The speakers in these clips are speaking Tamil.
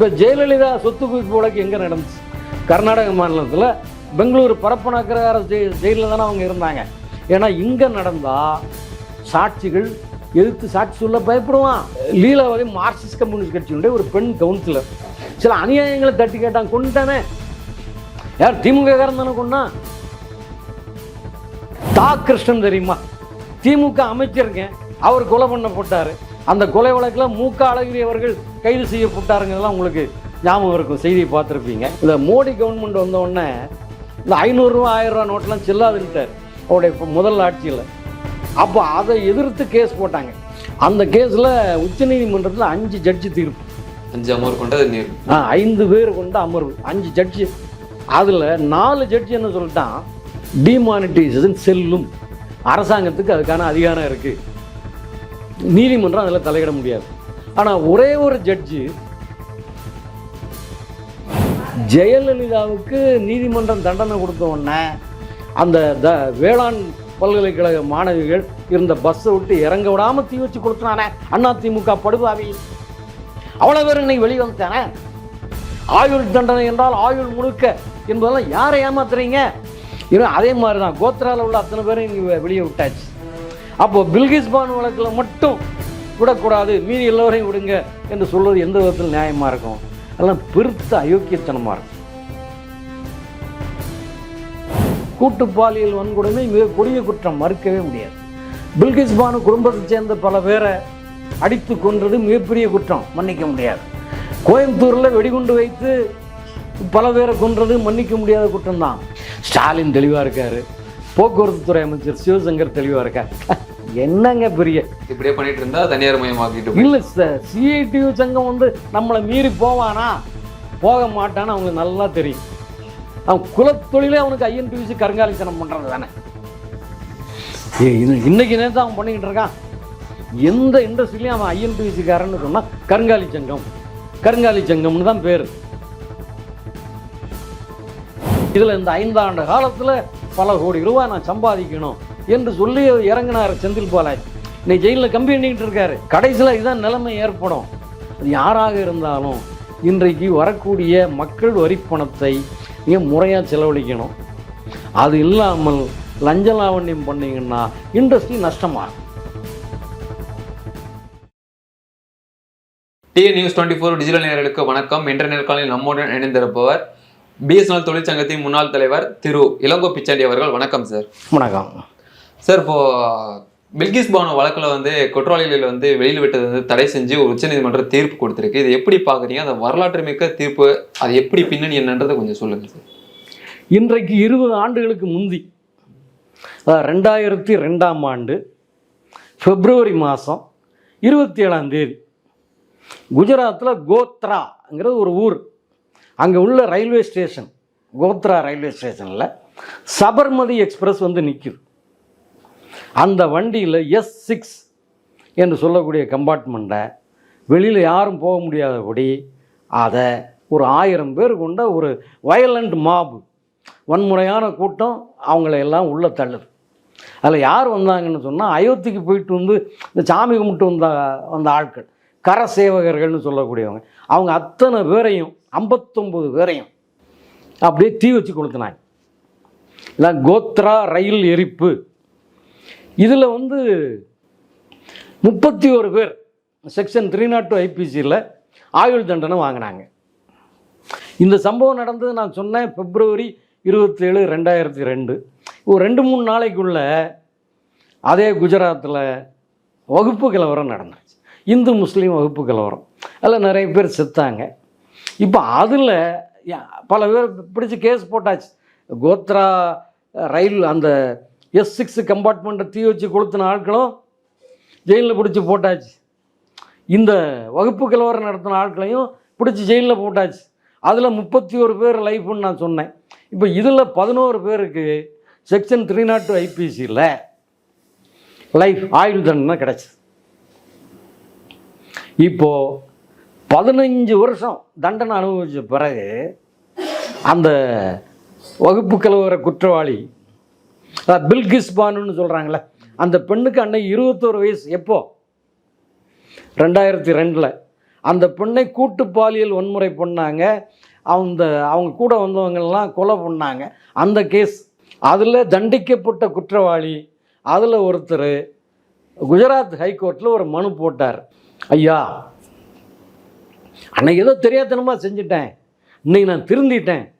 இப்போ ஜெயலலிதா சொத்து குவிப்பு வழக்கு எங்கே நடந்துச்சு? கர்நாடக மாநிலத்தில் பெங்களூர் பரப்பனக்கர ஜெய் ஜெயிலில் தானே அவங்க இருந்தாங்க. ஏன்னா இங்கே நடந்தால் சாட்சிகள் எதிர்த்து சாட்சி சொல்ல பயப்படுவான். லீலாவதி மார்க்சிஸ்ட் கம்யூனிஸ்ட் கட்சியினுடைய ஒரு பெண் கவுன்சிலர். சில அநியாயங்களை தட்டி கேட்டான் கொண்டுட்டானே யார் திமுக காரன் தானே கொண்டா தா. கிருஷ்ணன் தெரியுமா? திமுக அமைச்சருங்க. அவர் கொலை பண்ணப்பட்டார் அந்த கொலை வழக்கில் மூக்க அழகிரி அவர்கள் கைது செய்யப்பட்டாருங்கிறதெல்லாம் உங்களுக்கு ஞாபகம் இருக்கும். செய்தியை பார்த்துருப்பீங்க. இந்த மோடி கவர்மெண்ட் வந்த உடனே இந்த ஐநூறுரூவா ஆயிரம் ரூபா நோட்டெலாம் செல்லாதுன்ட்டார் அவருடைய முதல் ஆட்சியில். அப்போ அதை எதிர்த்து கேஸ் போட்டாங்க. அந்த கேஸில் உச்சநீதிமன்றத்தில் அஞ்சு ஜட்ஜி தீர்ப்பு. அஞ்சு அமர் கொண்டது ஆ ஐந்து பேர் கொண்ட அமர்வு. அஞ்சு ஜட்ஜி அதில் நாலு ஜட்ஜி என்ன சொல்லிட்டான்? டிமானிட்டைசேஷன் செல்லும். அரசாங்கத்துக்கு அதுக்கான அதிகாரம் இருக்குது நீதிமன்றம் அதில் தலையிட முடியாது. ஆனால் ஒரே ஒரு ஜட்ஜி ஜெயலலிதாவுக்கு நீதிமன்றம் தண்டனை கொடுத்த உடனே அந்த த வேளாண் பல்கலைக்கழக மாணவிகள் இருந்த பஸ்ஸை விட்டு இறங்க விடாமல் தீ வச்சு கொடுத்தானே அண்ணா திமுக படுபாவி. அவ்வளோ பேர் இன்னைக்கு வெளியே ஆயுள் தண்டனை என்றால் ஆயுள் முழுக்க என்பதெல்லாம் யாரை ஏமாத்துறீங்க? இன்னும் அதே மாதிரி தான் கோத்ராவில் உள்ள அத்தனை பேரும் இங்கே வெளியே விட்டாச்சு. அப்போ பில்கிஸ் பான் வழக்கில் மட்டும் விடக்கூடாது மீதி எல்லோரையும் விடுங்க என்று சொல்வது எந்த விதத்தில் நியாயமாக இருக்கும்? அதெல்லாம் பெருத்த அயோக்கியத்தனமாக இருக்கும். கூட்டு பாலியல் வன்கொடுமை மிக கொடிய குற்றம் மறுக்கவே முடியாது. பில்கிஸ் பானு குடும்பத்தை சேர்ந்த பல பேரை அடித்து கொன்றது மிகப்பெரிய குற்றம் மன்னிக்க முடியாது. கோயம்புத்தூரில் வெடிகுண்டு வைத்து பல பேரை கொன்றது மன்னிக்க முடியாத குற்றம் தான். ஸ்டாலின் தெளிவாக இருக்காரு போக்குவரத்து துறை அமைச்சர் சிவசங்கர் தெளிவாக இருக்கார். என்னங்க பெரிய? இப்படியே பண்ணிட்டு இருந்தா தனியார் மயமாக்கிட்டு இல்லை சார் சிஐடியு சங்கம் வந்து நம்மளை மீறி போவானா? போக மாட்டான்னு அவங்களுக்கு நல்லா தெரியும். அவன் குலத்தொழிலே அவனுக்கு ஐஎன்டிவிசி கருங்காலித்தனம் பண்ணுறது தானே. இன்னைக்கு நேரத்தை அவன் பண்ணிக்கிட்டு இருக்கான். எந்த இண்டஸ்ட்ரிலையும் அவன் ஐஎன்டிவிசிக்காரன்னு சொன்னால் கருங்காலி சங்கம். கருங்காலி சங்கம்னு தான் பேர். இதில் இந்த ஐந்தாண்டு காலத்தில் பல கோடி ரூபாய் நான் சம்பாதிக்கணும். என்று சொல்லி இறங்கினார் செந்தில் பாலாஜி. இன்னைக்கு ஜெயிலில் கம்பி எண்ணிக்கிட்டு இருக்காரு. கடைசியில் இதுதான் நிலைமை ஏற்படும். அது யாராக இருந்தாலும் இன்றைக்கு வரக்கூடிய மக்கள் வரி பணத்தை நீங்கள் முறையாக செலவழிக்கணும். அது இல்லாமல் லஞ்ச லாவண்யம் பண்ணீங்கன்னா industry நஷ்டமாகும். TN news twenty four digital நேயர்களுக்கு வணக்கம். என்ற நேர்காணலில் நம்முடன் இணைந்திருப்பவர் பிஎஸ்என்எல் தொழிற்சங்கத்தின் முன்னாள் தலைவர் திரு இளங்கோ பிச்சாண்டி அவர்கள். வணக்கம் சார். வணக்கம். சார் இப்போ பில்கிஸ் பானு வழக்கில் வந்து குற்றவாளிகள் வந்து வெளியில் விட்டது வந்து தடை செஞ்சு ஒரு உச்சநீதிமன்றம் தீர்ப்பு கொடுத்துருக்கு. இது எப்படி பார்க்குறீங்க? அந்த வரலாற்று மிக்க தீர்ப்பு அது எப்படி பின்னணி என்னன்றதை கொஞ்சம் சொல்லுங்க சார். இன்றைக்கு இருபது ஆண்டுகளுக்கு முந்தி அதாவது ரெண்டாயிரத்தி ரெண்டாம் ஆண்டு பிப்ரவரி மாதம் இருபத்தி ஏழாம் தேதி குஜராத்தில் கோத்ராங்கிறது ஒரு ஊர். அங்கே உள்ள ரயில்வே ஸ்டேஷன் கோத்ரா ரயில்வே ஸ்டேஷனில் சபர்மதி எக்ஸ்பிரஸ் வந்து நிற்குது அந்த வண்டியில் எஸ் சிக்ஸ் என்று சொல்லக்கூடிய கம்பார்ட்மெண்ட்டை வெளியில் யாரும் போக முடியாதபடி அதை ஒரு ஆயிரம் பேர் கொண்ட ஒரு வயலண்ட் மாபு வன்முறையான கூட்டம் அவங்கள எல்லாம் உள்ளே தள்ளுது. அதில் யார் வந்தாங்கன்னு சொன்னால் அயோத்திக்கு போயிட்டு வந்து இந்த சாமி கும்பிட்டு வந்த வந்த ஆட்கள் கர சேவகர்கள்னு சொல்லக்கூடியவங்க. அவங்க அத்தனை பேரையும் ஐம்பத்தொம்பது பேரையும் அப்படியே தீ வச்சு கொளுத்துனாங்க. இல்லை கோத்ரா ரயில் எரிப்பு. இதில் வந்து முப்பத்தி ஒரு பேர் செக்ஷன் த்ரீ நாட் டூ ஐபிசியில் ஆயுள் தண்டனை வாங்கினாங்க. இந்த சம்பவம் நடந்தது நான் சொன்னேன் பிப்ரவரி இருபத்தேழு ரெண்டாயிரத்தி ரெண்டு. ஒரு ரெண்டு மூணு நாளைக்குள்ள அதே குஜராத்தில் வகுப்பு கலவரம் நடந்துச்சு. இந்து முஸ்லீம் வகுப்பு கலவரம். அதில் நிறைய பேர் செத்தாங்க. இப்போ அதில் பல பேர் பிடிச்சி கேஸ் போட்டாச்சு. கோத்ரா ரயில் அந்த எஸ் சிக்ஸ் கம்பார்ட்மெண்ட்டை தீ வச்சு கொளுத்தின ஆட்களும் ஜெயிலில் பிடிச்சி போட்டாச்சு. இந்த வகுப்பு கலவரம் நடத்தின ஆட்களையும் பிடிச்சி ஜெயிலில் போட்டாச்சு. அதில் முப்பத்தி ஒரு பேர் லைஃப்னு நான் சொன்னேன். இப்போ இதில் பதினோரு பேருக்கு செக்ஷன் த்ரீ நாட் டூ ஐபிசியில் லைஃப் ஆயுள் தண்டனை கிடச்சிது. இப்போது பதினஞ்சு வருஷம் தண்டனை அனுபவித்த பிறகு அந்த வகுப்பு கலவர குற்றவாளி பில்கிஸ் பானுன்னு சொல்கிறாங்களே அந்த பெண்ணுக்கு அன்னைக்கு இருபத்தோரு வயசு. எப்போ? ரெண்டாயிரத்தி ரெண்டில். அந்த பெண்ணை கூட்டு பாலியல் வன்முறை பண்ணாங்க. அந்த அவங்க கூட வந்தவங்கெல்லாம் கொலை பண்ணாங்க. அந்த கேஸ். அதில் தண்டிக்கப்பட்ட குற்றவாளி. அதில் ஒருத்தர் குஜராத் ஹைகோர்ட்டில் ஒரு மனு போட்டார். ஐயா அன்னைக்கு ஏதோ தெரியாதனமாக செஞ்சுட்டேன். இன்னைக்கு நான் திருந்திட்டேன்.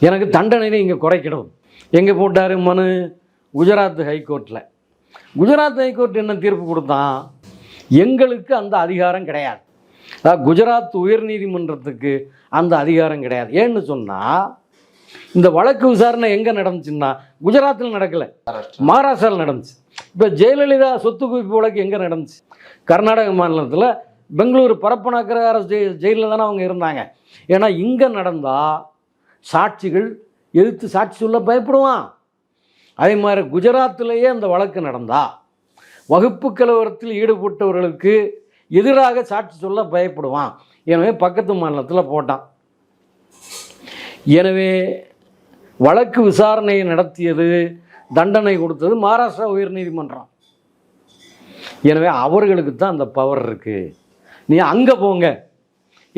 எனக்கு தண்டனையை இங்கே குறைக்கணும். எங்கே போட்டார் மனு? குஜராத் ஹைகோர்ட்டில் குஜராத் ஹைகோர்ட் என்ன தீர்ப்பு கொடுத்தான் எங்களுக்கு அந்த அதிகாரம் கிடையாது. அதாவது குஜராத் உயர்நீதிமன்றத்துக்கு அந்த அதிகாரம் கிடையாது. ஏன்னு சொன்னால் இந்த வழக்கு விசாரணை எங்கே நடந்துச்சுன்னா குஜராத்தில் நடக்கலை. மகாராஷ்டிராவில் நடந்துச்சு. இப்போ ஜெயலலிதா சொத்து குவிப்பு வழக்கு எங்கே நடந்துச்சு? கர்நாடக மாநிலத்தில். பெங்களூர் பரப்பனாக்கிற ஜெய் ஜெயிலில் தானே அவங்க இருந்தாங்க. ஏன்னா இங்கே நடந்தால் சாட்சிகள் எதிர்த்து சாட்சி சொல்ல பயப்படுவான். அதே மாதிரி குஜராத்திலேயே அந்த வழக்கு நடந்தா வகுப்பு கலவரத்தில் ஈடுபட்டவர்களுக்கு எதிராக சாட்சி சொல்ல பயப்படுவான். எனவே பக்கத்து மாநிலத்தில் போட்டான். எனவே வழக்கு விசாரணையை நடத்தியது தண்டனை கொடுத்தது மகாராஷ்டிரா உயர்நீதிமன்றம் எனவே அவர்களுக்கு தான் அந்த பவர் இருக்குது நீ அங்கே போங்க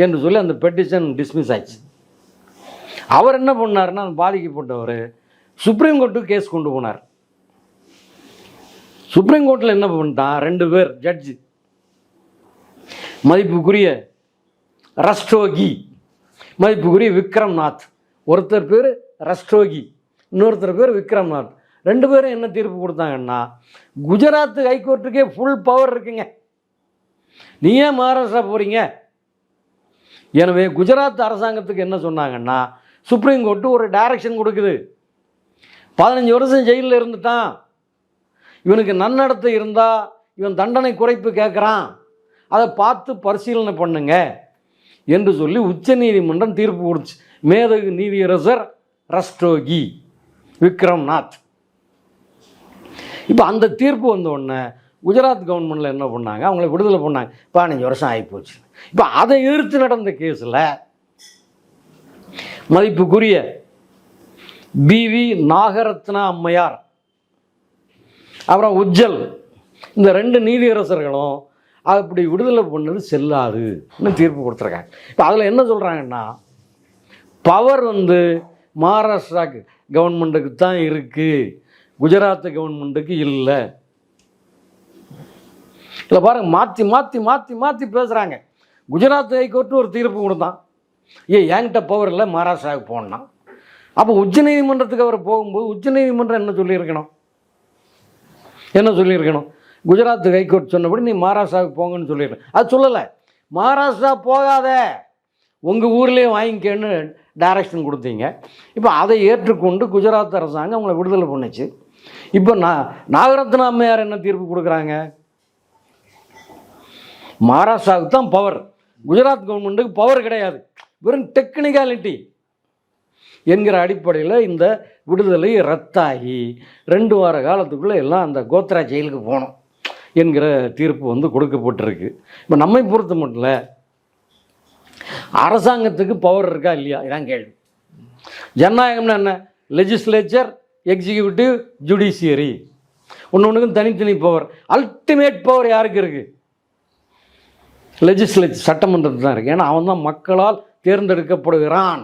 என்று சொல்லி அந்த பெட்டிஷன் டிஸ்மிஸ் ஆயிடுச்சு. அவர் என்ன பண்ணாருன்னா அந்த பாதிக்கப்பட்டவர் சுப்ரீம் கோர்ட்டுக்கு கேஸ் கொண்டு போனார். சுப்ரீம் கோர்ட்டில் என்ன பண்ணிட்டான் ரெண்டு பேர் ஜட்ஜு மதிப்புக்குரிய ரஸ்டோகி மதிப்புக்குரிய விக்ரம்நாத். ஒருத்தர் பேர் ரஸ்டோகி இன்னொருத்தர் பேர் விக்ரம்நாத். ரெண்டு பேரும் என்ன தீர்ப்பு கொடுத்தாங்கன்னா குஜராத் ஹைகோர்ட்டுக்கே ஃபுல் பவர் இருக்குங்க. நீ ஏன் மகாராஷ்டிரா போகிறீங்க எனவே குஜராத் அரசாங்கத்துக்கு என்ன சொன்னாங்கன்னா சுப்ரீம் கோர்ட்டு ஒரு டைரக்ஷன் கொடுக்குது. பதினஞ்சு வருஷம் ஜெயிலில் இருந்துட்டான். இவனுக்கு நன்னடத்தை இருந்தால் இவன் தண்டனை குறைப்பு கேட்குறான் அதை பார்த்து பரிசீலனை பண்ணுங்க என்று சொல்லி உச்சநீதிமன்றம் தீர்ப்பு கொடுத்து மேதகு நீதியரசர் ரஸ்டோகி விக்ரம்நாத். இப்போ அந்த தீர்ப்பு வந்த உடனே குஜராத் கவர்மெண்ட்டில் என்ன பண்ணாங்க? அவங்கள விடுதலை பண்ணாங்க. பதினஞ்சு வருஷம் ஆகிப்போச்சு இப்போ அதை எதிர்த்து நடந்த கேஸில் மதிப்புக்குரிய பிவி நாகரத்னா அம்மையார் அப்புறம் உஜ்ஜல் இந்த ரெண்டு நீதியரசர்களும் அப்படி விடுதலை பண்ணது செல்லாதுன்னு தீர்ப்பு கொடுத்துருக்காங்க. இப்போ அதில் என்ன சொல்கிறாங்கன்னா பவர் வந்து மகாராஷ்டிரா கவர்மெண்ட்டுக்கு தான் இருக்குது குஜராத் கவர்மெண்ட்டுக்கு இல்லை. இல்லை பாருங்கள் மாற்றி மாற்றி மாற்றி மாற்றி பேசுகிறாங்க குஜராத் ஹைகோர்ட்டு ஒரு தீர்ப்பு கொடுத்தான். ஏன் என்கிட்ட பவர் இல்லை மகாராஷ்டிராவுக்கு போனான். அப்போ உச்சநீதிமன்றத்துக்கு அவர் போகும்போது உச்சநீதிமன்றம் என்ன சொல்லியிருக்கணும்? என்ன சொல்லியிருக்கணும்? குஜராத் ஹைகோர்ட் சொன்னபடி நீ மகாராஷ்டிராவுக்கு போங்கன்னு சொல்லியிருக்கேன் அது சொல்லலை. மகாராஷ்டிரா போகாத. உங்கள் ஊர்லேயே வாங்கிக்கன்னு டைரக்ஷன் கொடுத்தீங்க. இப்போ அதை ஏற்றுக்கொண்டு குஜராத் அரசாங்கம் அவங்கள விடுதலை பண்ணுச்சு. இப்போ நான் நாகரத்ன அம்மையார் என்ன தீர்ப்பு கொடுக்குறாங்க? மகாராஷ்டிராவுக்கு தான் பவர் குஜராத் கவர்மெண்ட்டுக்கு பவர் கிடையாது. வெறும் டெக்னிக்காலிட்டி என்கிற அடிப்படையில் இந்த விடுதலை ரத்தாகி ரெண்டு வார காலத்துக்குள்ளே எல்லாம் அந்த கோத்ரா ஜெயிலுக்கு போகணும் என்கிற தீர்ப்பு வந்து கொடுக்கப்பட்டிருக்கு. இப்போ நம்மை பொறுத்த மட்டும் இல்லை அரசாங்கத்துக்கு பவர் இருக்கா இல்லையா? இதான் கேள்வி. ஜனநாயகம்னா என்ன? லெஜிஸ்லேச்சர் எக்ஸிக்யூட்டிவ் ஜுடிஷியரி ஒன்று ஒன்றுக்கும் தனித்தனி பவர் அல்டிமேட் பவர் யாருக்கு இருக்குது லெஜிஸ்லேச்சர் சட்டமன்றத்தில் தான் இருக்குது ஏன்னா அவன் தான் மக்களால் தேர்ந்தெடுக்கப்படுகிறான்.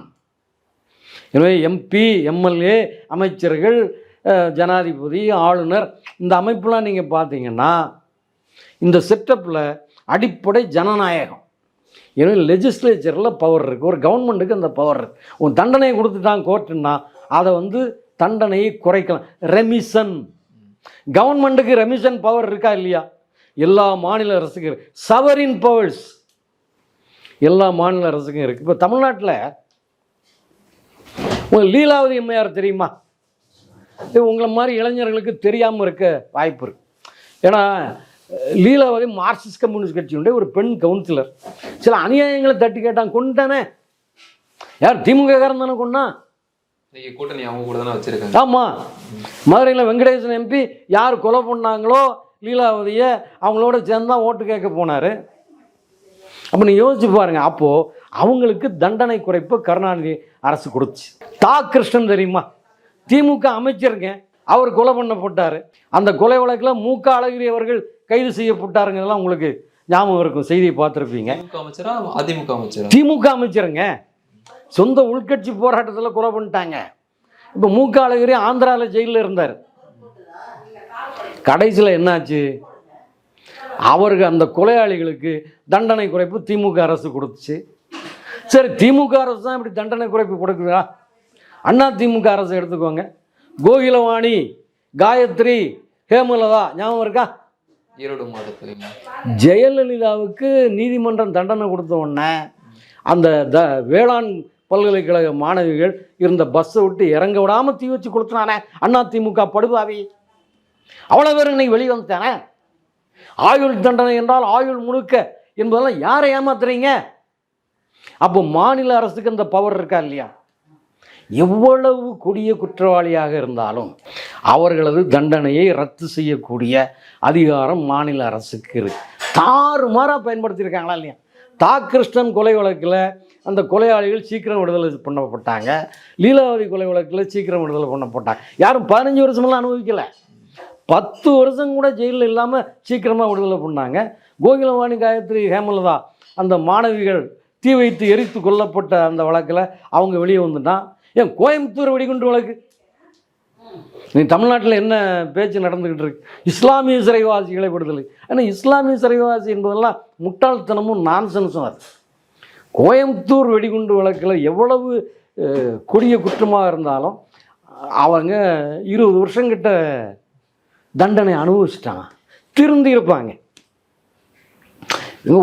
எனவே எம்பி எம்எல்ஏ அமைச்சர்கள் ஜனாதிபதி ஆளுநர் இந்த அமைப்புலாம் நீங்கள் பார்த்தீங்கன்னா இந்த செட்டப்பில் அடிப்படை ஜனநாயகம். எனவே லெஜிஸ்லேச்சரில் பவர் இருக்குது ஒரு கவர்மெண்ட்டுக்கு அந்த பவர் இருக்குது உன் தண்டனையை கொடுத்துட்டான் கோர்ட்டுன்னா அதை வந்து தண்டனையை குறைக்கலாம். ரெமிஷன் கவர்மெண்ட்டுக்கு ரெமிஷன் பவர் இருக்கா இல்லையா? எல்லா மாநில அரசுக்கும் சவரின் பவர்ஸ் எல்லா மாநில அரசுக்கும் இருக்குது இப்போ தமிழ்நாட்டில் உங்களுக்கு லீலாவதி அம்மையார் தெரியுமா? இது உங்களை மாதிரி இளைஞர்களுக்கு தெரியாமல் இருக்க வாய்ப்பு இருக்கு. ஏன்னா லீலாவதி மார்க்சிஸ்ட் கம்யூனிஸ்ட் கட்சியினுடைய ஒரு பெண் கவுன்சிலர். சில அநியாயங்களை தட்டி கேட்டான் கொண்டுட்டானே யார்? திமுக காரன் தானே இன்னைக்கு கூட்டணி அவங்க கூட தானே வச்சிருக்காங்க. ஆமாம் மதுரையில் வெங்கடேசன் எம்பி யார் கொலை பண்ணாங்களோ லீலாவதியை அவங்களோட சேர்ந்து தான் ஓட்டு கேட்க போனார். அப்போ நீ யோசிச்சு பாருங்க அப்போது அவங்களுக்கு தண்டனை குறைப்பு கருணாநிதி அரசு கொடுத்துச்சு தா கிருஷ்ணன் தெரியுமா? திமுக அமைச்சருங்க. அவர் கொலை பண்ணப்பட்டார் அந்த கொலை வழக்கில் மூக்க அழகிரி அவர்கள் கைது செய்யப்பட்டாருங்கிறதெல்லாம் உங்களுக்கு ஞாபகம் இருக்கும். செய்தியை பார்த்துருப்பீங்க. அமைச்சரா அதிமுக அமைச்சரா? திமுக அமைச்சருங்க. சொந்த உள்கட்சி போராட்டத்தில் கொலை பண்ணிட்டாங்க. இப்போ மூக்க அழகிரி ஆந்திராவில் ஜெயிலில் இருந்தார். கடைசியில் என்னாச்சு? அவருக்கு அந்த கொலையாளிகளுக்கு தண்டனை குறைப்பு திமுக அரசு கொடுத்துச்சு. சரி திமுக அரசு தான் இப்படி தண்டனை குறைப்பு கொடுக்குதா? அண்ணா திமுக அரசு எடுத்துக்கோங்க. கோகிலவாணி காயத்ரி ஹேமலதா ஞாபகம் இருக்கா? ஈரோடு மாவட்டத்தில் ஜெயலலிதாவுக்கு நீதிமன்றம் தண்டனை கொடுத்த உடனே அந்த த வேளாண் பல்கலைக்கழக மாணவிகள் இருந்த பஸ்ஸை விட்டு இறங்க விடாமல் தீ வச்சு கொடுத்துனானே அண்ணா திமுக படுபாவி. அவ்வளோ பேர் இன்னைக்கு வெளியே வந்துட்டானே? ஆயுள் தண்டனை என்றால் ஆயுள் முழுக்க என்பதெல்லாம் யாரை ஏமாத்துறீங்க? அப்போ மாநில அரசுக்கு அந்த பவர் இருக்கா இல்லையா? எவ்வளவு கொடிய குற்றவாளியாக இருந்தாலும் அவர்களது தண்டனையை ரத்து செய்யக்கூடிய அதிகாரம் மாநில அரசுக்கு இருக்கு. தாறுமாறாக பயன்படுத்தியிருக்காங்களா இல்லையா? தா. கிருஷ்ணன் கொலை வழக்கில் அந்த கொலையாளிகள் சீக்கிரம் விடுதலை பண்ணப்பட்டாங்க. லீலாவதி கொலை வழக்கில் சீக்கிரம் விடுதலை பண்ணப்பட்டாங்க. யாரும் பதினஞ்சு வருஷமெல்லாம் அனுபவிக்கலை. பத்து வருஷம் கூட ஜெயிலில் இல்லாமல் சீக்கிரமாக விடுதலை பண்ணாங்க. கோகிலவாணி காயத்ரி ஹேமலதா அந்த மாணவிகள் தீ வைத்து எரித்து கொல்லப்பட்ட அந்த வழக்கில் அவங்க வெளியே வந்துட்டான். ஏன் கோயம்புத்தூர் வெடிகுண்டு வழக்கு? நீ தமிழ்நாட்டில் என்ன பேச்சு நடந்துக்கிட்டு இருக்கு? இஸ்லாமிய சிறைவாசிகளை விடுதலை. ஆனால் இஸ்லாமிய சிறைவாசி என்பதெல்லாம் முட்டாள்தனமும் நான்சென்ஸும் அது. கோயம்புத்தூர் வெடிகுண்டு வழக்கில் எவ்வளவு கொடிய குற்றமாக இருந்தாலும் அவங்க இருபது வருஷங்கிட்ட தண்டனை அனுபவிச்சிட்டாங்க. திருந்தி இருப்பாங்க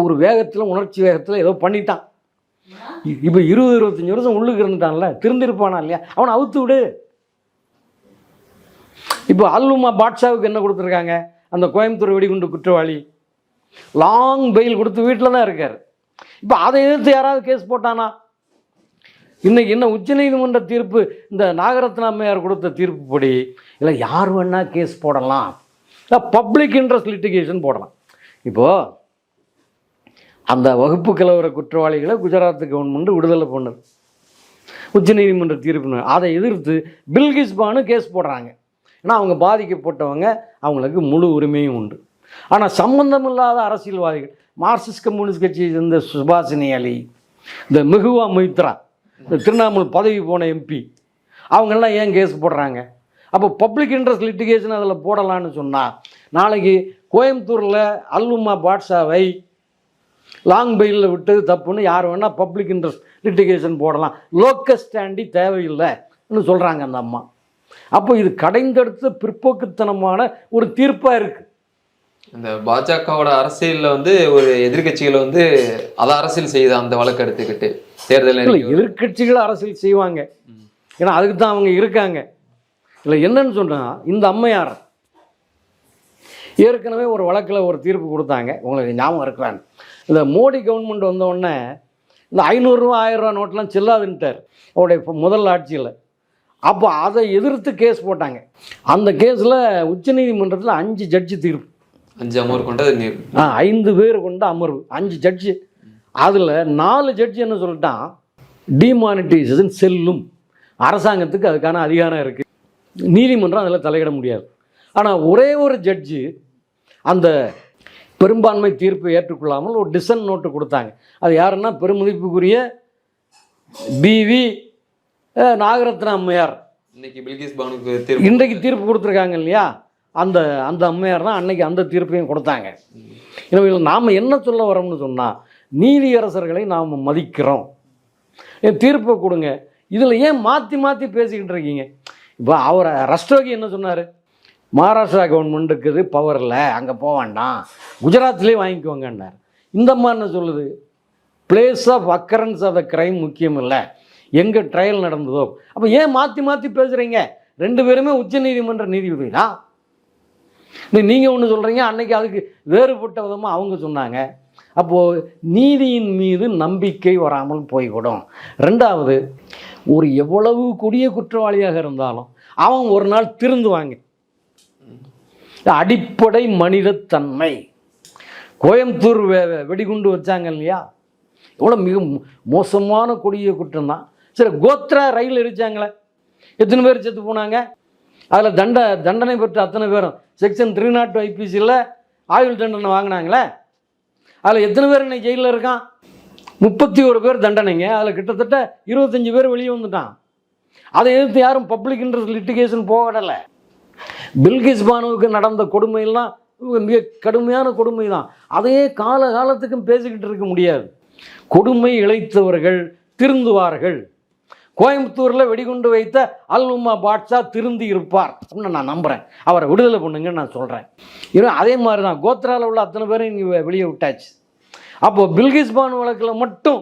ஒரு வேகத்தில் உணர்ச்சி வேகத்தில் ஏதோ பண்ணிட்டான். இப்போ இருபது இருபத்தஞ்சி வருஷம் உள்ளுக்கு இருந்துட்டான்ல திருந்திருப்பானா இல்லையா? அவனை அவுத்து விடு. இப்போ அல்லுமா பாட்ஷாவுக்கு என்ன கொடுத்துருக்காங்க? அந்த கோயம்புத்தூர் வெடிகுண்டு குற்றவாளி. லாங் பெயில் கொடுத்து வீட்டில் தான் இருக்கார். இப்போ அதை எதிர்த்து யாராவது கேஸ் போட்டானா? இன்னைக்கு என்ன உச்சநீதிமன்ற தீர்ப்பு இந்த நாகரத்ன அம்மையார் கொடுத்த தீர்ப்பு படி இல்லை யார் வேணால் கேஸ் போடலாம். பப்ளிக் இன்ட்ரெஸ்ட் லிட்டிகேஷன் போடலாம். இப்போது அந்த வகுப்பு கலவர குற்றவாளிகளை குஜராத் கவர்மெண்ட் விடுதலை பண்ணுது. உச்சநீதிமன்ற தீர்ப்பு அதை எதிர்த்து பில்கிஸ் பானு கேஸ் போடுறாங்க. ஏன்னா அவங்க பாதிக்கப்பட்டவங்க அவங்களுக்கு முழு உரிமையும் உண்டு. ஆனால் சம்பந்தமில்லாத அரசியல்வாதிகள் மார்க்சிஸ்ட் கம்யூனிஸ்ட் கட்சியை சேர்ந்த சுபாஷினி அலி இந்த மிகுவா மொய்த்ரா இந்த திரிணாமுல் பதவி போன எம்பி அவங்கெல்லாம் ஏன் கேஸ் போடுறாங்க? அப்போ பப்ளிக் இன்ட்ரெஸ்ட் லிட்டிகேஷன் அதில் போடலான்னு சொன்னால் நாளைக்கு கோயம்புத்தூரில் அல்லுமா பாட்ஷாவை லாங் பெயிலில் விட்டது தப்புன்னு யார் வேணால் பப்ளிக் இன்ட்ரெஸ்ட் லிட்டிகேஷன் போடலாம். லோக்கஸ் ஸ்டாண்டி தேவையில்லைன்னு சொல்கிறாங்க அந்த அம்மா. அப்போ இது கடைந்தெடுத்த பிற்போக்குத்தனமான ஒரு தீர்ப்பாக இருக்குது இந்த பாஜகவோட அரசியல்ல வந்து ஒரு எதிர்க்கட்சிகளை வந்து அதை அரசியல் செய்யுது அந்த வழக்கு எடுத்துக்கிட்டு? தேர்தல் இல்லை நெருங்கி வருது. எதிர்க்கட்சிகள் அரசியல் செய்வாங்க. ஏன்னா அதுக்கு தான் அவங்க இருக்காங்க. இல்லை என்னன்னு சொன்னால் இந்த அம்மையார் ஏற்கனவே ஒரு வழக்கில் ஒரு தீர்ப்பு கொடுத்தாங்க. உங்களுக்கு ஞாபகம் இருக்கலான்னு இந்த மோடி கவர்மெண்ட் வந்த உடனே இந்த ஐநூறுரூவா ஆயிரம் ரூபா நோட்டெலாம் செல்லாதுன்ட்டார் அவருடைய முதல் ஆட்சியில். அப்போ அதை எதிர்த்து கேஸ் போட்டாங்க. அந்த கேஸில் உச்சநீதிமன்றத்தில் அஞ்சு ஜட்ஜி தீர்ப்பு. அஞ்சு அமர் கொண்டது ஆ ஐந்து பேர் கொண்ட அமர்வு. அஞ்சு ஜட்ஜு அதில் நாலு ஜட்ஜி என்ன சொல்லிட்டான் டிமானிட்டைசேஷன் செல்லும். அரசாங்கத்துக்கு அதுக்கான அதிகாரம் இருக்குது நீதிமன்றம் அதில் தலையிட முடியாது. ஆனால் ஒரே ஒரு ஜட்ஜு அந்த பெரும்பான்மை தீர்ப்பை ஏற்றுக்கொள்ளாமல் ஒரு டிசன் நோட்டு கொடுத்தாங்க. அது யாருன்னா பெருமதிப்புக்குரிய பிவி நாகரத்ன அம்மையார். இன்னைக்கு பில்கிஸ் பானுக்கு தீர்ப்பு இன்றைக்கு தீர்ப்பு கொடுத்துருக்காங்க இல்லையா? அந்த அந்த அம்மையார் தான் அன்னைக்கு அந்த தீர்ப்பையும் கொடுத்தாங்க. எனவே நாம் என்ன சொல்ல வரோம்னு சொன்னால் நீதியரசர்களை நாம் மதிக்கிறோம். தீர்ப்பை கொடுங்க. இதில் ஏன் மாற்றி மாற்றி பேசிக்கிட்டு இருக்கீங்க? இப்போ அவரை ரஸ்டோகி என்ன சொன்னார்? மகாராஷ்டிரா கவர்மெண்ட் இருக்குது பவர் இல்லை அங்கே போக வேண்டாம். குஜராத்லேயே வாங்கிக்குவாங்கன்னார் இந்த மாதிரி என்ன சொல்லுது. Place of occurrence of the crime முக்கியம் இல்லை. எங்கே ட்ரையல் நடந்ததோ. அப்போ ஏன் மாற்றி மாற்றி பேசுகிறீங்க ரெண்டு பேருமே உச்சநீதிமன்ற நீதிபதி தான் நீங்கள் ஒன்று சொல்கிறீங்க அன்னைக்கு அதுக்கு வேறுபட்ட விதமாக அவங்க சொன்னாங்க. அப்போது நீதியின் மீது நம்பிக்கை வராமல் போய்விடும். ரெண்டாவது ஒரு எவ்வளவு கொடிய குற்றவாளியாக இருந்தாலும் அவன் ஒரு நாள் திருந்துவாங்க. அடிப்படை மனிதத்தன்மை. கோயம்புத்தூர் வெடிகுண்டு வச்சாங்க இல்லையா? இவ்வளோ மிக மோசமான கொடிய குற்றம் தான் சரி கோத்ரா ரயில் எரிச்சாங்களே. எத்தனை பேர் செத்து போனாங்க? அதில் தண்ட தண்டனை பெற்ற அத்தனை பேரும். செக்ஷன் த்ரீ நாட் ஐபிசியில் ஆயுள் தண்டனை வாங்கினாங்களே. அதில் எத்தனை பேர் இன்னைக்கு ஜெயிலில் இருக்கான்? முப்பத்தி ஒரு பேர் தண்டனைங்க. அதில் கிட்டத்தட்ட இருபத்தஞ்சி பேர் வெளியே வந்துட்டான். அதை எதிர்த்து யாரும் பப்ளிக் இன்ட்ரெஸ்ட் லிட்டிகேஷன் போகடலை. பில்கிஸ் பானுவுக்கு நடந்த கொடுமையெல்லாம் மிக கடுமையான கொடுமை தான் அதையே கால காலத்துக்கும் பேசிக்கிட்டு இருக்க முடியாது. கொடுமை இழைத்தவர்கள் திருந்துவார்கள். கோயம்புத்தூரில் வெடிகுண்டு வைத்த அல் உமா பாட்ஷா திருந்தி இருப்பார். அப்படின்னு நான் நம்புகிறேன் அவரை விடுதலை பண்ணுங்கன்னு நான் சொல்கிறேன் இன்னும் அதே மாதிரி தான் கோத்ராவில் உள்ள அத்தனை பேரும் இங்கே வெளியே விட்டாச்சு. அப்போது பில்கிஸ் பானு வழக்கில் மட்டும்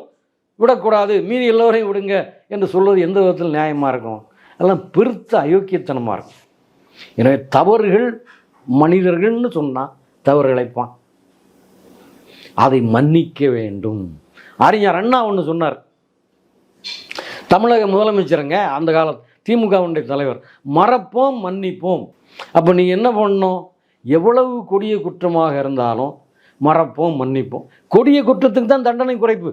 விடக்கூடாது. மீதி எல்லோரையும் விடுங்க என்று சொல்வது எந்த விதத்தில் நியாயமாக இருக்கும்? எல்லாம் பெருத்த அயோக்கியத்தனமாக இருக்கும். எனவே தவறுகள் மனிதர்கள்னு சொன்னால் தவறு இழைப்பான். அதை மன்னிக்க வேண்டும். அறிஞர் அண்ணா ஒன்று சொன்னார். தமிழக முதலமைச்சருங்க அந்த கால திமுகவுடைய தலைவர் மறப்போம் மன்னிப்போம். அப்போ நீ என்ன பண்ணணும்? எவ்வளவு கொடிய குற்றமாக இருந்தாலும் மறப்போம் மன்னிப்போம். கொடிய குற்றத்துக்கு தான் தண்டனை குறைப்பு.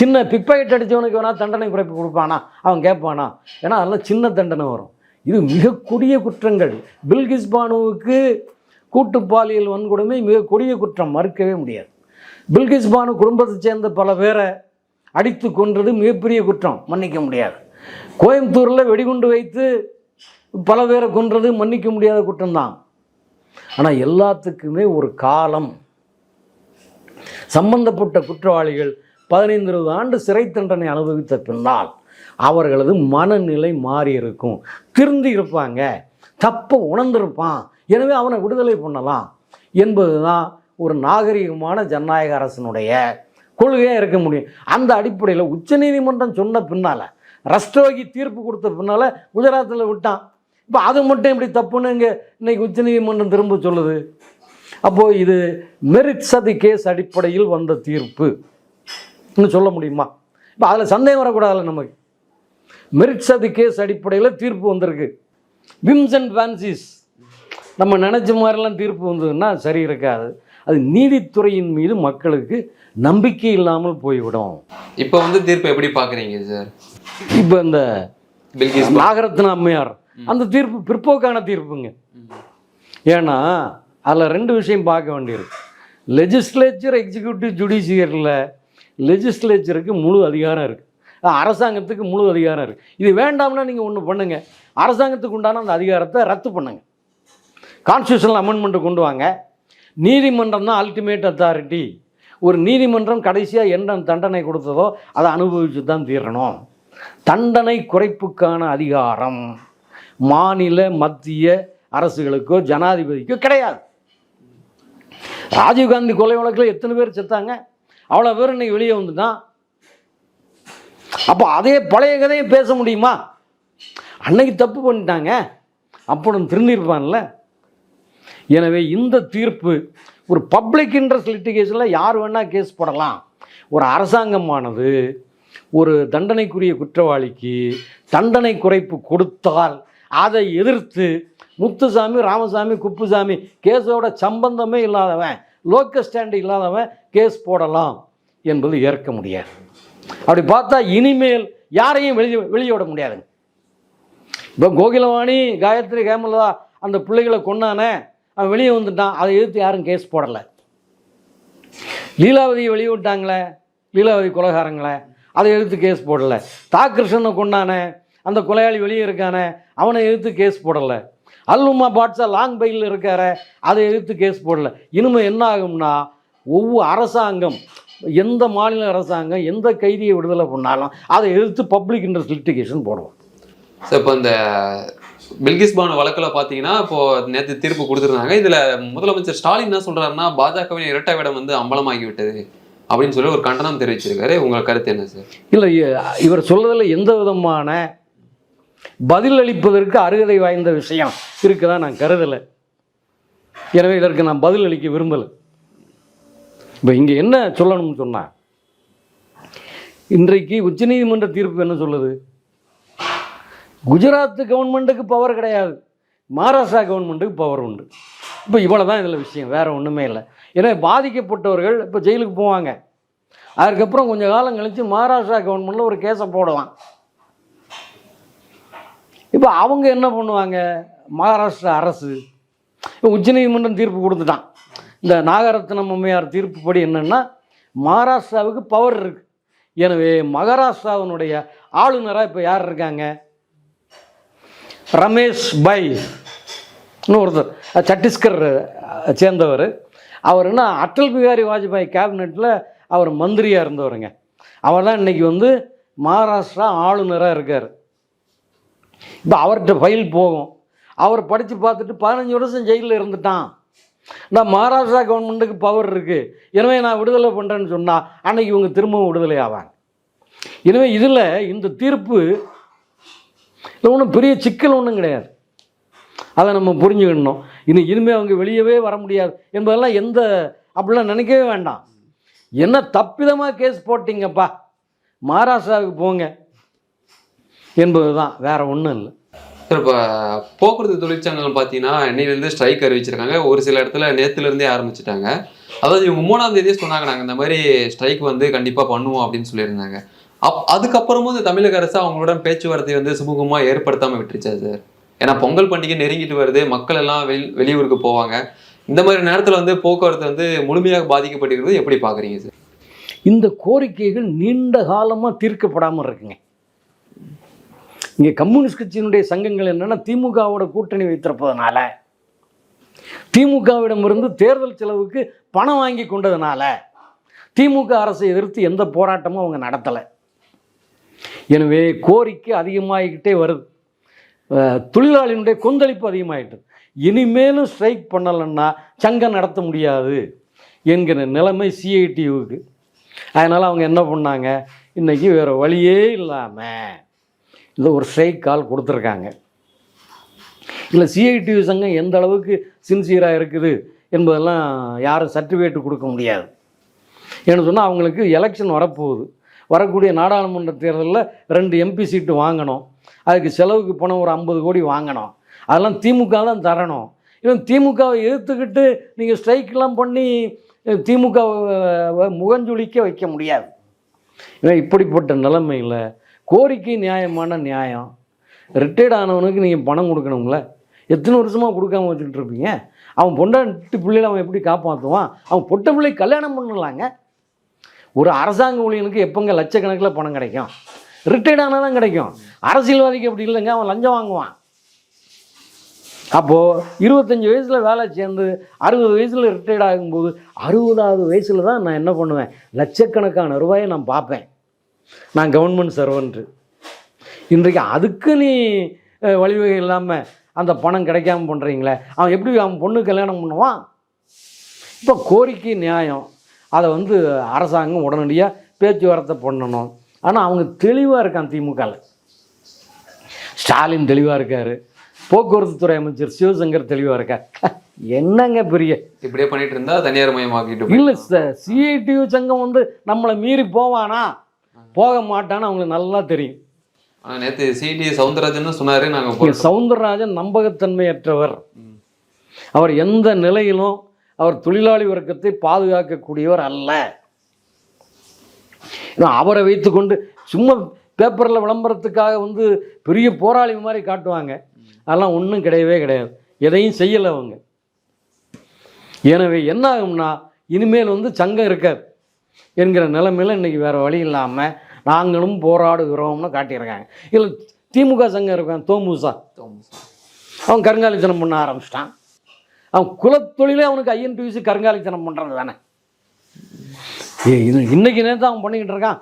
சின்ன பிக்பாக்கெட் அடித்தவனுக்கு வேணால் தண்டனை குறைப்பு கொடுப்பானா? அவன் கேட்பானா? ஏன்னா அதெல்லாம் சின்ன தண்டனை வரும். இது மிக கொடிய குற்றங்கள். பில்கிஸ் பானுவுக்கு கூட்டு பாலியல் வன்கொடுமை மிக கொடிய குற்றம் மறுக்கவே முடியாது. பில்கிஸ் பானு குடும்பத்தை சேர்ந்த பல பேரை அடித்து கொன்றது மிகப்பெரிய குற்றம் மன்னிக்க முடியாது. கோயம்புத்தூரில் வெடிகுண்டு வைத்து பல பேரை கொன்றது மன்னிக்க முடியாத குற்றம்தான். ஆனால் எல்லாத்துக்குமே ஒரு காலம். சம்பந்தப்பட்ட குற்றவாளிகள் பதினைந்து இருபது ஆண்டு சிறை தண்டனை அனுபவித்த பின்னால் அவர்களது மனநிலை மாறி இருக்கும். திருந்தி இருப்பாங்க. தப்பை உணர்ந்திருப்பான். எனவே அவனை விடுதலை பண்ணலாம் என்பது தான் ஒரு நாகரிகமான ஜனநாயக அரசனுடைய கொள்கையாக இருக்க முடியும். அந்த அடிப்படையில் உச்சநீதிமன்றம் சொன்ன பின்னால் ரஸ்டோகி தீர்ப்பு கொடுத்த பின்னால் குஜராத்தில் விட்டான். இப்போ அது மட்டும் இப்படி தப்புன்னு இங்கே இன்னைக்கு உச்சநீதிமன்றம் திரும்ப சொல்லுது? அப்போது இது மெரிட்ஸ் அது கேஸ் அடிப்படையில் வந்த தீர்ப்பு. இன்னும் சொல்ல முடியுமா? இப்போ அதில் சந்தேகம் வரக்கூடாதுல்ல நமக்கு. மெரிட்ஸ் அது கேஸ் அடிப்படையில் தீர்ப்பு வந்திருக்கு. விம்ஸ் அண்ட் ஃபேன்சிஸ் நம்ம நினச்ச மாதிரிலாம் தீர்ப்பு வந்ததுன்னா சரி இருக்காது. அது நீதித்துறையின் மீது மக்களுக்கு நம்பிக்கை இல்லாமல் போய்விடும். இப்போ வந்து தீர்ப்பு எப்படி பாக்குறீங்க சார்? இப்போ இந்த நாகரத்ன அம்மையார் அந்த தீர்ப்பு பிற்போக்கான தீர்ப்புங்க. ஏன்னா அதில் ரெண்டு விஷயம் பார்க்க வேண்டியிருக்கு லெஜிஸ்லேச்சர் எக்ஸிக்யூட்டிவ் ஜுடிஷியரில் லெஜிஸ்லேச்சருக்கு முழு அதிகாரம் இருக்குது அரசாங்கத்துக்கு முழு அதிகாரம் இருக்குது இது வேண்டாம்னா நீங்கள் ஒன்று பண்ணுங்கள் அரசாங்கத்துக்கு உண்டான அந்த அதிகாரத்தை ரத்து பண்ணுங்கள் கான்ஸ்டியூஷனல் அமெண்ட்மெண்ட்டு கொண்டு வாங்க. நீதிமன்றம் தான் அல்டிமேட் அத்தாரிட்டி ஒரு நீதிமன்றம் கடைசியாக என்ன தண்டனை கொடுத்ததோ அதை அனுபவித்து தான் தீரணும். தண்டனை குறைப்புக்கான அதிகாரம் மாநில மத்திய அரசுகளுக்கோ ஜனாதிபதிக்கோ கிடையாது. ராஜீவ்காந்தி கொலை வழக்கில் எத்தனை பேர் செத்தாங்க? அவ்வளோ பேர் இன்னைக்கு வெளியே வந்துட்டான். அப்போ அதே பழைய கதையை பேச முடியுமா? அன்னைக்கு தப்பு பண்ணிட்டாங்க. அப்போ திருந்திருப்பான்ல. எனவே இந்த தீர்ப்பு ஒரு பப்ளிக் இன்ட்ரெஸ்ட் லிட்டிகேஷனில் யார் வேணால் கேஸ் போடலாம். ஒரு அரசாங்கமானது ஒரு தண்டனைக்குரிய குற்றவாளிக்கு தண்டனை குறைப்பு கொடுத்தால் அதை எதிர்த்து முத்துசாமி ராமசாமி குப்புசாமி கேஸோட சம்பந்தமே இல்லாதவன் லோக்கல் ஸ்டாண்டு இல்லாதவன் கேஸ் போடலாம் என்பது ஏற்க முடியாது. அப்படி பார்த்தா இனிமேல் யாரையும் வெளியே வெளியே விட முடியாதுங்க. இப்போ கோகிலவாணி காயத்ரி கேமலா அந்த பிள்ளைகளை கொன்னானே அவன் வெளியே வந்துட்டான் அதை எதிர்த்து யாரும் கேஸ் போடலை. லீலாவதியை வெளியே விட்டாங்களே லீலாவதி கொலைகாரங்களே அதை எதிர்த்து கேஸ் போடலை. தாகிருஷ்ணனை கொண்டானே அந்த கொலையாளி வெளியே இருக்கானே அவனை எதிர்த்து கேஸ் போடலை. அல்லுமா பாட்ஸா லாங் பையில் இருக்கார அதை எதிர்த்து கேஸ் போடலை. இனிமேல் என்ன ஆகும்னா ஒவ்வொரு அரசாங்கம் எந்த மாநில அரசாங்கம் எந்த கைதியை விடுதலை பண்ணாலும் அதை எதிர்த்து பப்ளிக் இன்ட்ரெஸ்ட் லிட்டிகேஷன் போடுவோம். ஸோ இப்போ இந்த பில்கிஸ் பானு வழக்கில் பார்த்தீங்கன்னா இப்போ நேற்று தீர்ப்பு கொடுத்துருந்தாங்க. இதில் முதலமைச்சர் ஸ்டாலின் என்ன சொல்றாருன்னா பாஜகவின் இரட்டை வேடம் வந்து அம்பலமாகி விட்டது அப்படின்னு சொல்லி ஒரு கண்டனம் தெரிவிச்சிருக்காரு. உங்கள் கருத்து என்ன சார் இல்லை இவர் சொல்றதில் எந்த விதமான பதில் அளிப்பதற்கு அருகதை வாய்ந்த விஷயம் இருக்குதா நான் கருதலை. எனவே இதற்கு நான் பதில் அளிக்க விரும்பலை. இப்போ இங்கே என்ன சொல்லணும்னு சொன்னால் இன்றைக்கு உச்சநீதிமன்ற தீர்ப்பு என்ன சொல்லுது? குஜராத் கவர்மெண்ட்டுக்கு பவர் கிடையாது. மகாராஷ்டிரா கவர்மெண்ட்டுக்கு பவர் உண்டு. இப்போ இவ்வளோ தான் இதில் விஷயம் வேறு ஒன்றுமே இல்லை. ஏன்னா பாதிக்கப்பட்டவர்கள் இப்போ ஜெயிலுக்கு போவாங்க. அதுக்கப்புறம் கொஞ்சம் காலம் கழித்து மகாராஷ்டிரா கவர்மெண்ட்டில் ஒரு கேஸை போடலாம். இப்போ அவங்க என்ன பண்ணுவாங்க? மகாராஷ்டிரா அரசு இப்போ உச்சநீதிமன்றம் தீர்ப்பு கொடுத்துட்டான். இந்த நாகரத்னம் அம்மையார் தீர்ப்புப்படி என்னென்னா மகாராஷ்டிராவுக்கு பவர் இருக்கு. எனவே மகாராஷ்டிராவினுடைய ஆளுநராக இப்போ யார் இருக்காங்க? ரமேஷ் பை ஒருத்தர் சத்தீஸ்கர் சேர்ந்தவர். அவர் என்ன அட்டல் பிகாரி வாஜ்பாய் கேபினெட்டில் அவர் மந்திரியாக இருந்தவருங்க. அவர் தான் இன்னைக்கு வந்து மகாராஷ்டிரா ஆளுநராக இருக்கார். இப்போ அவர்கிட்ட ஃபைல் போகும். அவர் படித்து பார்த்துட்டு பதினஞ்சு வருஷம் ஜெயிலில் இருந்துட்டான். நான் மகாராஷ்டிரா கவர்மெண்ட்டுக்கு பவர் இருக்குது எனவே நான் விடுதலை பண்ணுறேன்னு சொன்னால் அன்னைக்கு இவங்க திரும்பவும் விடுதலை ஆவாங்க. எனவே இதில் இந்த தீர்ப்பு இது ஒன்றும் பெரிய சிக்கல் ஒன்றும் கிடையாது. அதை நம்ம புரிஞ்சுக்கணும். இனி இனிமேல் அவங்க வெளியவே வர முடியாது என்பதெல்லாம் எந்த அப்படிலாம் நினைக்கவே வேண்டாம். என்ன தப்பிதமாக கேஸ் போட்டிங்கப்பா? மகாராஷ்டிராவுக்கு போங்க. என்பது தான் வேறு ஒன்றும் இல்லை. சார் இப்போ போக்குவரத்து தொழிற்சங்கங்கள் பார்த்தீங்கன்னா இன்னையிலேருந்து ஸ்ட்ரைக் அறிவிச்சிருக்காங்க. ஒரு சில இடத்துல நேற்றுலேருந்தே ஆரம்பிச்சிட்டாங்க. அதாவது இவங்க மூணாம் தேதியே சொன்னாங்க நாங்கள் இந்த மாதிரி ஸ்ட்ரைக் வந்து கண்டிப்பாக பண்ணுவோம் அப்படின்னு சொல்லியிருந்தாங்க. அப் அதுக்கப்புறமும் இந்த தமிழக அரசு அவங்களோட பேச்சுவார்த்தை வந்து சுமூகமாக ஏற்படுத்தாமல் விட்டுருச்சா சார் ஏன்னா பொங்கல் பண்டிகை நெருங்கிட்டு வருது மக்கள் எல்லாம் வெளி வெளியூருக்கு போவாங்க. இந்த மாதிரி நேரத்தில் வந்து போக்குவரத்து வந்து முழுமையாக பாதிக்கப்பட்டிருக்கிறது எப்படி பார்க்குறீங்க சார் இந்த கோரிக்கைகள் நீண்ட காலமாக தீர்க்கப்படாமல் இருக்குங்க. இங்கே கம்யூனிஸ்ட் கட்சியினுடைய சங்கங்கள் என்னென்னா திமுகவோட கூட்டணி வைத்திருப்பதனால திமுகவிடமிருந்து தேர்தல் செலவுக்கு பணம் வாங்கி கொண்டதுனால திமுக அரசை எதிர்த்து எந்த போராட்டமும் அவங்க நடத்தலை. எனவே கோரிக்கை அதிகமாகிக்கிட்டே வருது. தொழிலாளியினுடைய கொந்தளிப்பு அதிகமாகிட்டு இனிமேலும் ஸ்ட்ரைக் பண்ணலைன்னா சங்கம் நடத்த முடியாது என்கிற நிலைமை சிஐடியூவுக்கு அதனால் அவங்க என்ன பண்ணாங்க? இன்றைக்கி வேறு வழியே இல்லாமல் இந்த ஒரு ஸ்ட்ரைக் கால் கொடுத்துருக்காங்க. இல்லை சிஐடி சங்கம் எந்த அளவுக்கு சின்சியராக இருக்குது என்பதெல்லாம் யாரும் சர்டிஃபிகேட் கொடுக்க முடியாது. ஏன்னு சொன்னால் அவங்களுக்கு எலெக்ஷன் வரப்போகுது. வரக்கூடிய நாடாளுமன்ற தேர்தலில் ரெண்டு எம்பி சீட்டு வாங்கணும். அதுக்கு செலவுக்கு பணம் ஒரு ஐம்பது கோடி வாங்கணும். அதெல்லாம் திமுக தான் தரணும். இவன் திமுகவை எதிர்த்துக்கிட்டு நீங்கள் ஸ்ட்ரைக்கெலாம் பண்ணி திமுக முகஞ்சொலிக்க வைக்க முடியாது. ஏன்னா இப்படிப்பட்ட நிலைமையில் கோரிக்கை நியாயமான நியாயம். ரிட்டையர்ட் ஆனவனுக்கு நீங்கள் பணம் கொடுக்கணுங்கள எத்தனை வருஷமாக கொடுக்காம வச்சுக்கிட்டு இருப்பீங்க? அவன் பொண்டாட்டு பிள்ளைகளை அவன் எப்படி காப்பாற்றுவான் அவன் பொட்ட பிள்ளை கல்யாணம் பண்ணலாங்க. ஒரு அரசாங்க ஊழியனுக்கு எப்போங்க லட்சக்கணக்கில் பணம் கிடைக்கும்? ரிட்டையர்ட் ஆனால் தான் கிடைக்கும். அரசியல்வாதிக்கு அப்படி இல்லைங்க அவன் லஞ்சம் வாங்குவான். அப்போது இருபத்தஞ்சி வயசில் வேலை சேர்ந்து அறுபது வயசில் ரிட்டையர்ட் ஆகும்போது அறுபதாவது வயசில் தான் நான் என்ன பண்ணுவேன்? லட்சக்கணக்கான ரூபாயை நான் பார்ப்பேன். நான் கவர்மெண்ட் சர்வன்ட்டு இன்றைக்கு அதுக்கு நீ வழிவகை இல்லாமல் அந்த பணம் கிடைக்காம பண்ணுறீங்களே அவன் எப்படி அவன் பொண்ணு கல்யாணம் பண்ணுவான்? இப்போ கோரிக்கை நியாயம். அதை வந்து அரசாங்கம் உடனடியாக பேச்சுவார்த்தை பண்ணணும். ஆனால் அவங்க தெளிவாக இருக்கான் திமுகவில் ஸ்டாலின் தெளிவாக இருக்கார். போக்குவரத்து துறை அமைச்சர் சிவசங்கர் தெளிவாக இருக்கார். என்னங்க பெரிய? இப்படியே பண்ணிட்டு இருந்தா தனியார் மயமாக்கிட்டு இல்லை சிஐடியு சங்கம் வந்து நம்மளை மீறி போவானா? போக மாட்டான்னு அவங்களுக்கு நல்லா தெரியும். நேத்து சிடி சவுந்தரராஜன் சொன்னாரு நாங்க இங்க சவுந்தரராஜன் நம்பகத்தன்மையற்றவர். அவர் எந்த நிலையிலும் அவர் தொழிலாளி வர்க்கத்தை பாதுகாக்கக்கூடியவர் அல்ல. அவரை வைத்துக்கொண்டு சும்மா பேப்பரில் விளம்பரத்துக்காக வந்து பெரிய போராளி மாதிரி காட்டுவாங்க. அதெல்லாம் ஒன்றும் கிடையவே கிடையாது. எதையும் செய்யலை அவங்க. எனவே என்ன ஆகும்னா இனிமேல் வந்து சங்கம் இருக்காது. என்கிற நிலைமையில் இன்றைக்கி வேறு வழி இல்லாமல் நாங்களும் போராடுகிறோம்னு காட்டியிருக்காங்க. இதில் திமுக சங்கம் இருக்கான் தோமுசா? அவன் கருங்காலித்தனம் பண்ண ஆரம்பிச்சிட்டான். அவன் குலத்தொழிலே அவனுக்கு ஐஎன்டிவிசி கருங்காலித்தனம் பண்ணுறது தானே. ஏ இது இன்னைக்கு நேரத்தை அவன் பண்ணிக்கிட்டு இருக்கான்.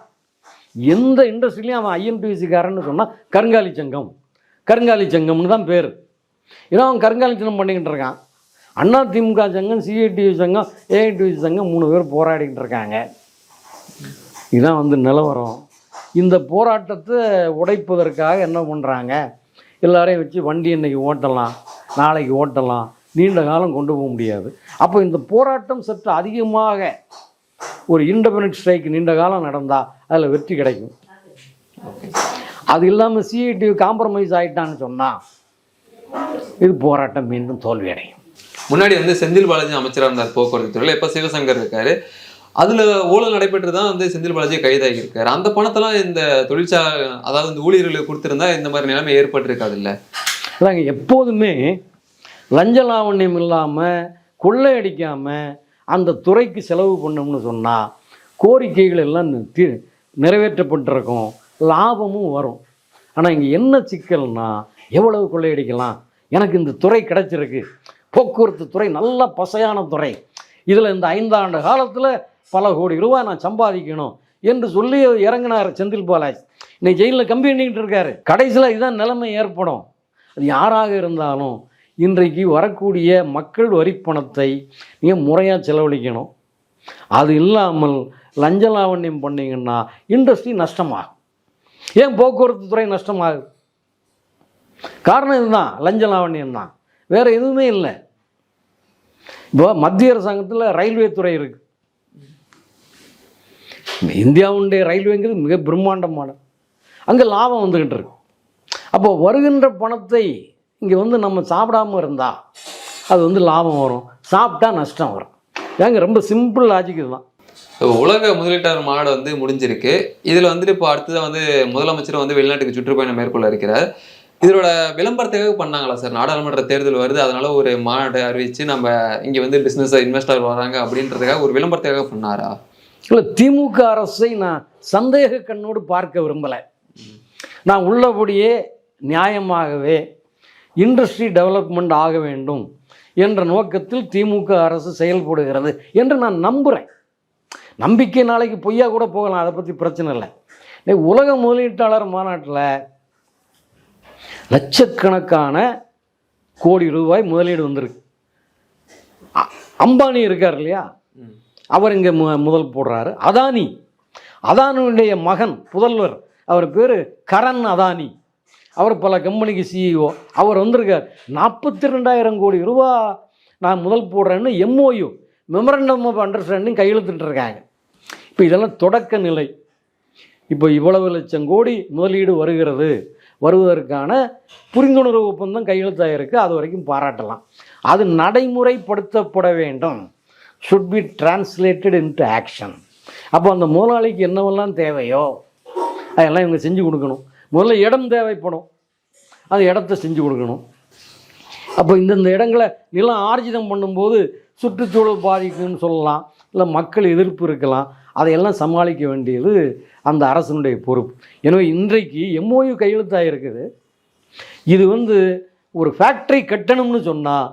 எந்த இண்டஸ்ட்ரிலையும் அவன் ஐஎன்டிவிசிக்காரன்னு சொன்னால் கருங்காலி சங்கம் கருங்காலி சங்கம்னு தான் பேர். ஏன்னா அவன் கருங்காலித்தனம் பண்ணிக்கிட்டு இருக்கான். அண்ணா திமுக சங்கம் சிஐடியு சங்கம் ஏஐடிவி சங்கம் மூணு பேர் போராடிக்கிட்டு இருக்காங்க. இதுதான் வந்து நிலவரம். இந்த போராட்டத்தை உடைப்பதற்காக என்ன பண்ணுறாங்க எல்லாரையும் வச்சு வண்டி இன்றைக்கி ஓட்டலாம் நாளைக்கு ஓட்டலாம் நீண்ட காலம் கொண்டு போக முடியாது. அப்போ இந்த போராட்டம் சற்று அதிகமாக ஒரு இண்டிபெண்டன்ட் ஸ்ட்ரைக் நீண்ட காலம் நடந்தால் அதில் வெற்றி கிடைக்கும். அது இல்லாமல் சிஐடி காம்ப்ரமைஸ் ஆகிட்டான்னு சொன்னால் இது போராட்டம் மீண்டும் தோல்வி அடையும் முன்னாடி வந்து செந்தில் பாலாஜி அமைச்சராக இருந்தார் போக்குவரத்து துறையில் இப்போ சிவசங்கர் இருக்காரு. அதில் ஊழல் நடைபெற்று தான் வந்து செந்தில் பாலாஜி கைதாகி இருக்காரு. அந்த பணத்தெல்லாம் இந்த தொழிற்சா அதாவது இந்த ஊழியர்களுக்கு கொடுத்துருந்தா இந்த மாதிரி நிலைமை ஏற்பட்டிருக்காது இல்லை? அதாங்க எப்போதுமே லஞ்ச லாவண்யம் இல்லாமல் கொள்ளையடிக்காமல் அந்த துறைக்கு செலவு பண்ணோம்னு சொன்னால் கோரிக்கைகள் எல்லாம் தி நிறைவேற்றப்பட்டிருக்கும். லாபமும் வரும். ஆனால் இங்கே என்ன சிக்கல்னா எவ்வளவு கொள்ளையடிக்கலாம் எனக்கு இந்த துறை கிடச்சிருக்கு. போக்குவரத்து துறை நல்ல பசையான துறை. இதில் இந்த ஐந்தாண்டு காலத்தில் பல கோடி ரூபாய் நான் சம்பாதிக்கணும் என்று சொல்லி இறங்கினார் செந்தில் பாலாஜ். இன்னைக்கு ஜெயிலில் கம்பி எண்ணிக்கிட்டு இருக்காரு. கடைசியில் இதுதான் நிலைமை ஏற்படும். அது யாராக இருந்தாலும் இன்றைக்கு வரக்கூடிய மக்கள் வரி பணத்தை நீங்கள் முறையாக செலவழிக்கணும். அது இல்லாமல் லஞ்ச லாவண்யம் பண்ணிங்கன்னா இண்டஸ்ட்ரி நஷ்டமாகும். ஏன் போக்குவரத்து துறை நஷ்டமாகுது? காரணம் இதுதான். லஞ்ச லாவண்யம் தான் வேறு எதுவுமே இல்லை. இப்போ மத்திய அரசாங்கத்தில் ரயில்வே துறை இருக்கு. இந்தியாவுடைய ரயில்வேங்கிறது மிக பிரம்மாண்டமான அங்கே லாபம் வந்துக்கிட்டு இருக்கு. அப்போ வருகின்ற பணத்தை இங்கே வந்து நம்ம சாப்பிடாம இருந்தால் அது வந்து லாபம் வரும். சாப்பிட்டா நஷ்டம் வரும். ஏங்க ரொம்ப சிம்பிள் லாஜிக் இதுதான். உலக முதலீட்டாளர் மாநாடு வந்து முடிஞ்சிருக்கு. இதில் வந்துட்டு இப்போ அடுத்தது வந்து முதலமைச்சர் வந்து வெளிநாட்டுக்கு சுற்றுப்பயணம் மேற்கொள்ள இருக்கிறார். இதோட விளம்பரத்துக்காக பண்ணாங்களா சார்? நாடாளுமன்ற தேர்தல் வருது அதனால ஒரு மாநாடு அறிவிச்சு நம்ம இங்க வந்து பிசினஸ் இன்வெஸ்டர் வராங்க அப்படின்றதுக்காக ஒரு விளம்பரத்துக்காக பண்ணாரா? இல்லை திமுக அரசை நான் சந்தேக கண்ணோடு பார்க்க விரும்பலை. நான் உள்ளபடியே நியாயமாகவே இண்டஸ்ட்ரி டெவலப்மெண்ட் ஆக வேண்டும் என்ற நோக்கத்தில் திமுக அரசு செயல்படுகிறது என்று நான் நம்புகிறேன் நம்பிக்கை நாளைக்கு பொய்யா கூட போகலாம் அதை பற்றி பிரச்சனை இல்லை. உலக முதலீட்டாளர் மாநாட்டில் லட்சக்கணக்கான கோடி ரூபாய் முதலீடு வந்திருக்கு. அம்பானி இருக்கார் இல்லையா? அவர் இங்கே மு முதல் போடுறாரு. அதானி. அதானியுடைய மகன் புதல்வர். அவர் பேர் கரண் அதானி. அவர் பல கம்பெனிக்கு சிஇஓ அவர் வந்திருக்கார். நாற்பத்தி ரெண்டாயிரம் கோடி ரூபா நான் முதல் போடுறேன்னு எம்ஓயு மெமரண்டம் ஆஃப் அண்டர்ஸ்டாண்டிங் கையெழுத்துட்டுருக்காங்க இப்போ இதெல்லாம் தொடக்க நிலை. இப்போ இவ்வளவு லட்சம் கோடி முதலீடு வருகிறது. வருவதற்கான புரிந்துணர்வு ஒப்பந்தம் கையெழுத்தாயிருக்கு அது வரைக்கும் பாராட்டலாம். அது நடைமுறைப்படுத்தப்பட வேண்டும். Should be translated into action அப்போ அந்த முதலாளிக்கு என்னவெல்லாம் தேவையோ அதெல்லாம் இவங்க செஞ்சு கொடுக்கணும். முதல்ல இடம் தேவைப்படும். அந்த இடத்த செஞ்சு கொடுக்கணும். அப்போ இந்தந்த இடங்களை நிலம் ஆர்ஜிதம் பண்ணும்போது சுற்றுச்சூழல் பாதிக்கும்னு சொல்லலாம். இல்லை மக்கள் எதிர்ப்பு இருக்கலாம். அதையெல்லாம் சமாளிக்க வேண்டியது அந்த அரசனுடைய பொறுப்பு. எனவே இன்றைக்கு எம்ஓயு கையெழுத்தாக இருக்குது இது வந்து ஒரு ஃபேக்ட்ரி கட்டணும்னு சொன்னால்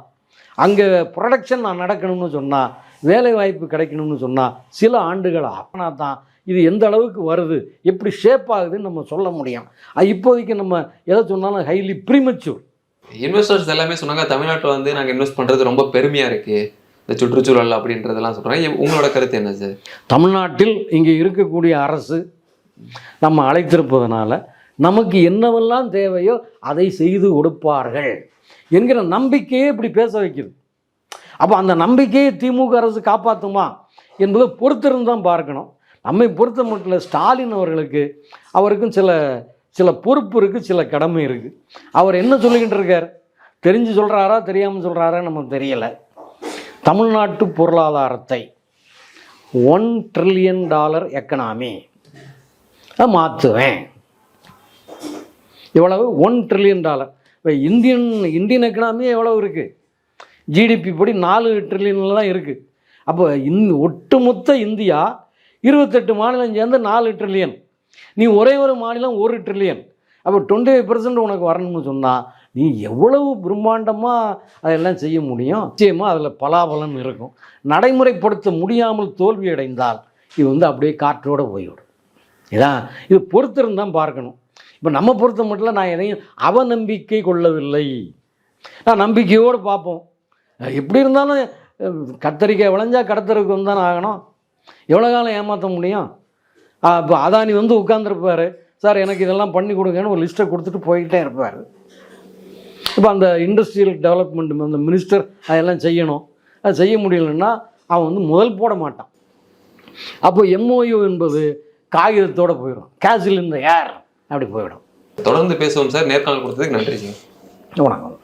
அங்கே ப்ரொடக்ஷன் நான் நடக்கணும்னு சொன்னால் வேலை வாய்ப்பு கிடைக்கணும்னு சொன்னால் சில ஆண்டுகள் அப்பனா தான் இது எந்த அளவுக்கு வருது எப்படி ஷேப் ஆகுதுன்னு நம்ம சொல்ல முடியும். இப்போதைக்கு நம்ம எதை சொன்னாலும் ஹைலி ப்ரீமச்சூர் இன்வெஸ்டர்ஸ் எல்லாமே சொன்னாங்க தமிழ்நாட்டில் வந்து நாங்கள் இன்வெஸ்ட் பண்ணுறது ரொம்ப பெருமையாக இருக்குது இந்த சுற்றுச்சூழல் அப்படின்றதெல்லாம் சொல்கிறாங்க உங்களோட கருத்து என்ன சார்? தமிழ்நாட்டில் இங்கே இருக்கக்கூடிய அரசு நம்ம அழைத்திருப்பதனால நமக்கு என்னவெல்லாம் தேவையோ அதை செய்து கொடுப்பார்கள் என்கிற நம்பிக்கையே இப்படி பேச வைக்குது. அப்போ அந்த நம்பிக்கையை திமுக அரசு காப்பாற்றுமா என்பதை பொறுத்திருந்து தான் பார்க்கணும். நம்மை பொறுத்த மட்டும் இல்லை ஸ்டாலின் அவர்களுக்கு அவருக்கும் சில சில பொறுப்பு இருக்குது சில கடமை இருக்குது அவர் என்ன சொல்லிக்கிட்டு இருக்கார்? தெரிஞ்சு சொல்கிறாரா தெரியாமல் சொல்கிறாரா நமக்கு தெரியலை. தமிழ்நாட்டு பொருளாதாரத்தை ஒன் ட்ரில்லியன் டாலர் எக்கனாமி மாற்றுவேன். எவ்வளவு ஒன் ட்ரில்லியன் டாலர் இப்போ இந்தியன் இந்தியன் எக்கனாமி எவ்வளவு இருக்குது ஜிடிபி படி நாலு ட்ரில்லியனில் தான் இருக்குது அப்போ இந் ஒட்டுமொத்த இந்தியா இருபத்தெட்டு மாநிலம் சேர்ந்து நாலு ட்ரில்லியன் நீ ஒரே ஒரு மாநிலம் ஒரு ட்ரில்லியன் அப்போ டுவெண்ட்டி ஃபைவ் பர்சன்ட் உனக்கு வரணும்னு சொன்னால் நீ எவ்வளவு பிரம்மாண்டமாக அதெல்லாம் செய்ய முடியும்? நிச்சயமாக அதில் பலாபலம் இருக்கும். நடைமுறைப்படுத்த முடியாமல் தோல்வி அடைந்தால் இது வந்து அப்படியே காற்றோடு போய்விடும். இதான் இது பொறுத்திருந்தான் பார்க்கணும். இப்போ நம்ம பொறுத்த மட்டும் நான் எதையும் அவநம்பிக்கை கொள்ளவில்லை. நான் நம்பிக்கையோடு பார்ப்போம். எப்படி இருந்தாலும் கத்தரிக்காய் விளைஞ்சா கடத்தருக்கு வந்து தானே ஆகணும். எவ்வளோ காலம் ஏமாற்ற முடியும்? இப்போ அதானி வந்து உட்காந்துருப்பார் சார் எனக்கு இதெல்லாம் பண்ணி கொடுங்கன்னு ஒரு லிஸ்ட்டை கொடுத்துட்டு போய்கிட்டே இருப்பார். இப்போ அந்த இண்டஸ்ட்ரியல் டெவலப்மெண்ட் அந்த மினிஸ்டர் அதெல்லாம் செய்யணும். அது செய்ய முடியலன்னா அவன் வந்து முதல் போட மாட்டான். அப்போ எம்ஓயு என்பது காகிதத்தோடு போயிடும். கேஷில் இந்த ஏர் அப்படி போயிடும். தொடர்ந்து பேசுவோம் சார். நேர்காணல் கொடுத்ததுக்கு நன்றி சார். வணக்கம்.